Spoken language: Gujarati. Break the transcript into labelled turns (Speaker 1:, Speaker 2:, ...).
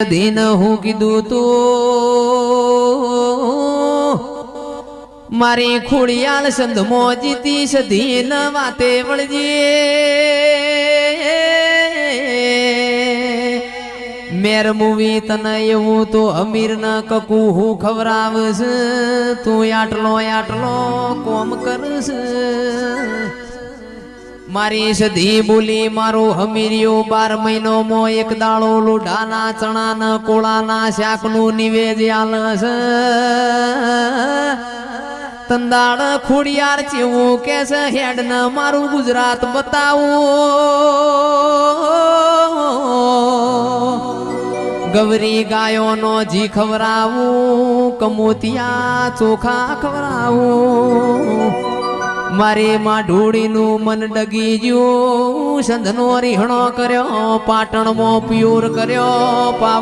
Speaker 1: દિન હું કીધું તું મારી ખોડિયાલ સંધમો જીતી સધીન વાતે વળજે મેર મૂવી તને એવું તો અમીર ન કકુ હું ખવરાવશ તું આટલો આટલો કોમ કરશ મારી સધી બોલી, મારો હમીરિયો બાર મહિનો મો એક દાળો લોઢાના, ચણાના, કોળાના શાકનું નિવેદ આલસ. તંદાળ ખોડિયાર ચેવું કે છે હેડ ન મારું ગુજરાત બતાવું. ગવરી ગાયોનો જી ખવરાવું કમોતિયા ચોખા ખવરાવું મારે માં ઢોળીનું મન ડગી ગયું. સંધનો રીહણો કર્યો પાટણમાં પ્યોર કર્યો પાવ